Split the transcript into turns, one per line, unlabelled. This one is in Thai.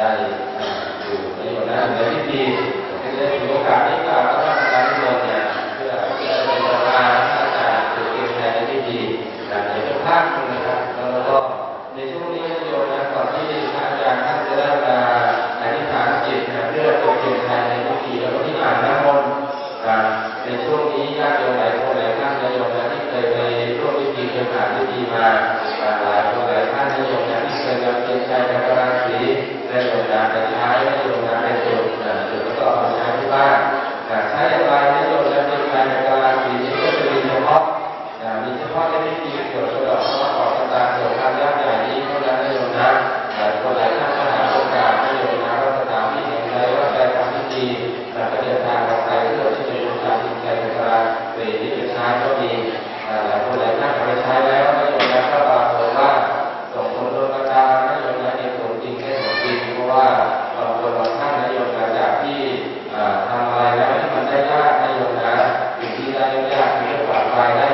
ได้อยู่ในวันนั้นในที่ดีได้มีโอกาสได้กล่าวพระราชทานเงินเนี่ยเพื่อเพื่อเป็นประธานอาจารย์ถือเกียรติในที่ดีใาเในสุงภาคนะครับแล้วก็ในช่วงนี้โยมนะก่อนที่อาจารย์ท่านจะได้มาอธิษฐานจิตนะเพื่อเตัวเกียรติในพิธีแล้วก็ที่อ่านน้ำมนต์ในช่วงนี้ญาติโยมหลายคนหลายท่านโยมนะที่เคยไปร่วมพิธีเคยผ่านพิธีมา สื่อที่จะใช้ก็มีหลายคนน่านเไปใช้แล้วไม่ยอมแก็บางคนว่าส่งผลโดนประจานไม่ยอมแล้วเอผลจริงแค่จริงเพราะว่าบางคนท่านนิยมหลังากที่ทำอะไรแล้วที่มันได้ยากนิยมนะสิ่ที่ได้ยากมีเลกัยได้